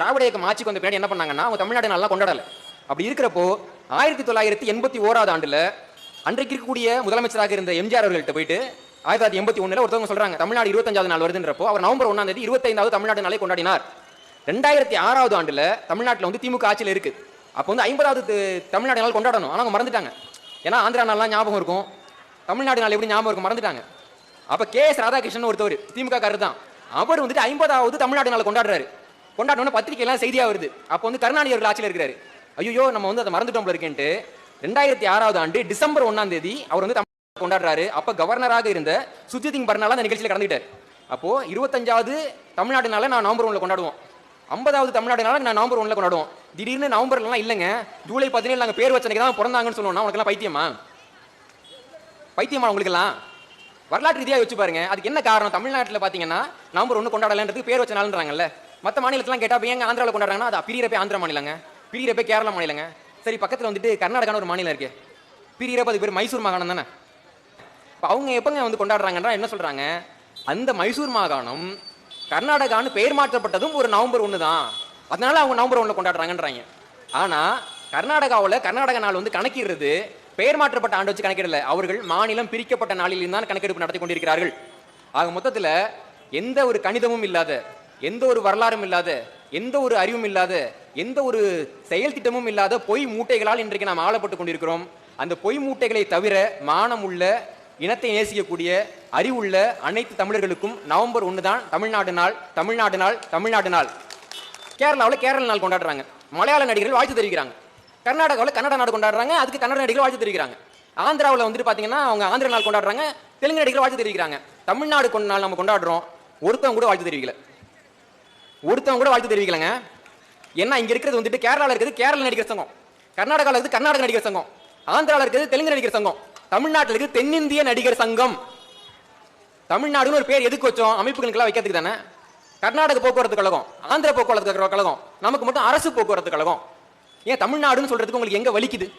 திராவிட இயக்கம் ஆட்சிக்கு வந்த பின்னாடி என்ன பண்ணாங்கன்னா அவங்க தமிழ்நாடு நல்லா கொண்டாடல. அப்படி இருக்கிறப்போ ஆயிரத்தி தொள்ளாயிரத்தி எண்பத்தி ஓராவது ஆண்டுல அன்றைக்கு இருக்கக்கூடிய முதலமைச்சராக இருந்த எம்ஜிஆர் அவர்கள்ட்ட போயிட்டு ஆயிரத்தி தொள்ளாயிரத்தி எண்பத்தி ஒண்ணுல ஒருத்தவங்க சொல்றாங்க தமிழ்நாடு இருபத்தஞ்சாவது நாள் வருதுன்றப்போ அவர் நவம்பர் ஒன்னாம் தேதி இருபத்தைந்தாவது தமிழ்நாடு நாளை கொண்டாடினார். ரெண்டாயிரத்தி ஆறாவது ஆண்டுல தமிழ்நாட்டில் வந்து திமுக ஆட்சியில் இருக்கு. அப்போ வந்து ஐம்பதாவது தமிழ்நாடு நாள் கொண்டாடணும். ஆனால் அவங்க மறந்துட்டாங்க. ஏன்னா ஆந்திரா நாள்லாம் ஞாபகம் இருக்கும். தமிழ்நாடு நாள் எப்படி ஞாபகம் இருக்கும்? மறந்துட்டாங்க. அப்போ கே எஸ் ராதாகிருஷ்ணன் ஒருத்தவர் திமுக காரர் தான் அவர் வந்துட்டு ஐம்பதாவது தமிழ்நாடு நாள் கொண்டாடுறாரு. கொண்டாடணும்னு பத்திரிகை எல்லாம் செய்தியா வருது. அப்போ வந்து கருணாநிதி அவர்கள் ஆட்சியில் இருக்கிறாரு. ஐயோ நம்ம வந்து அதை மறந்துட்டோம்ல இருக்கேன்ட்டு. ரெண்டாயிரத்தி ஆறாவது ஆண்டு டிசம்பர் ஒன்னாம் தேதி அவர் வந்து தமிழ் கொண்டாடுறாரு. அப்ப கவர்னராக இருந்த சுஜித் சிங் பர்னால அந்த நிகழ்ச்சியில் கலந்துட்டார் அப்போ இருபத்தஞ்சாவது தமிழ்நாடுனால நான் நவம்பர் ஒன்ல கொண்டாடுவோம். ஐம்பதாவது தமிழ்நாடுனால நான் நவம்பர் ஒன்ல கொண்டாடுவோம். திடீர்னு நவம்பர்லாம் இல்லைங்க. ஜூலை பதினேழு நாங்கள் பேர் வச்சனைக்கு தான் பிறந்தாங்கன்னு சொல்லுவோம்னா உனக்கெல்லாம் பைத்தியமா? பைத்தியமா உங்களுக்குலாம் வரலாற்று ரீதியாக வச்சு பாருங்க. அதுக்கு என்ன காரணம்? தமிழ்நாட்டில் பார்த்தீங்கன்னா நவம்பர் ஒன்று கொண்டாடலன்றதுக்கு பேர் வச்ச நாள்ன்றாங்கல்ல. மற்ற மாநிலத்திலாம் கேட்டால் ஏங்க ஆந்திராவில் கொண்டாடுறாங்கன்னா அது பிரியிறப்பே ஆந்திரா மாநிலங்க. பிரியிறப்பே கேரளா மாநிலங்க. சரி பக்கத்தில் வந்துட்டு கர்நாடகான்னு ஒரு மாநிலம் இருக்கு. பிரியிறப்ப அது பேர் மைசூர் மாகாணம் தானே? இப்போ அவங்க எப்போங்க வந்து கொண்டாடுறாங்கன்னா என்ன சொல்கிறாங்க அந்த மைசூர் மாகாணம் கர்நாடகான்னு பெயர் மாற்றப்பட்டதும் ஒரு நவம்பர் ஒன்று தான். அதனால அவங்க நவம்பர் ஒன்றில் கொண்டாடுறாங்கன்றாங்க. ஆனால் கர்நாடகாவில் கர்நாடக நாள் வந்து கணக்கிடுறது பெயர் மாற்றப்பட்ட ஆண்டு வச்சு கணக்கிடல. அவர்கள் மாநிலம் பிரிக்கப்பட்ட நாளில் தான் கணக்கெடுப்பு நடத்தி கொண்டிருக்கிறார்கள். ஆக மொத்தத்தில் எந்த ஒரு கணிதமும் இல்லாத எந்த ஒரு வரலாறும் இல்லாத எந்த ஒரு அறிவும் இல்லாத எந்த ஒரு செயல் திட்டமும் இல்லாத பொய் மூட்டைகளால் இன்றைக்கு நாம் ஆளப்பட்டு கொண்டிருக்கிறோம். அந்த பொய் மூட்டைகளை தவிர மானம் உள்ள இனத்தை நேசிக்கக்கூடிய அறிவுள்ள அனைத்து தமிழர்களுக்கும் நவம்பர் ஒன்று தான் தமிழ்நாடு நாள் தமிழ்நாடு நாள் தமிழ்நாடு நாள். கேரளாவில் கேரள நாள் கொண்டாடுறாங்க. மலையாள நடிகர்கள் வாழ்த்து தெரிவிக்கிறாங்க. கர்நாடகாவில் கன்னட நாடு கொண்டாடுறாங்க. அதுக்கு கன்னட நடிகர்கள் வாழ்த்து தெரிவிக்கிறாங்க. ஆந்திராவில் வந்துட்டு பார்த்தீங்கன்னா அவங்க ஆந்திர நாள் கொண்டாடுறாங்க. தெலுங்கு நடிகர்கள் வாழ்த்து தெரிவிக்கிறாங்க. தமிழ்நாடு கொண்ட நாள் நம்ம கொண்டாடுறோம். ஒருத்தவங்க கூட வாழ்த்து தெரிவிக்கல. ஒருத்தவங்க கூட வாழ்த்து தெரிவிக்கலங்க. ஏன்னா இங்க இருக்கிறது வந்துட்டு கேரளாவில் இருக்கிறது கேரள நடிகர் சங்கம். கர்நாடகாவில் இருக்குது கர்நாடக நடிகர் சங்கம். ஆந்திராவில் இருக்கிறது தெலுங்கு நடிகர் சங்கம். தமிழ்நாட்டில் இருக்குது தென்னிந்திய நடிகர் சங்கம். தமிழ்நாடுன்னு ஒரு பேர் எதுக்கு வச்சோம்? அமைப்புகளுக்கெல்லாம் வைக்கிறதுக்கு தானே. கர்நாடக போக்குவரத்து கழகம் ஆந்திர போக்குவரத்து கழகம். நமக்கு மட்டும் அரசு போக்குவரத்து கழகம். ஏன் தமிழ்நாடுன்னு சொல்றதுக்கு உங்களுக்கு எங்க வலிக்குது?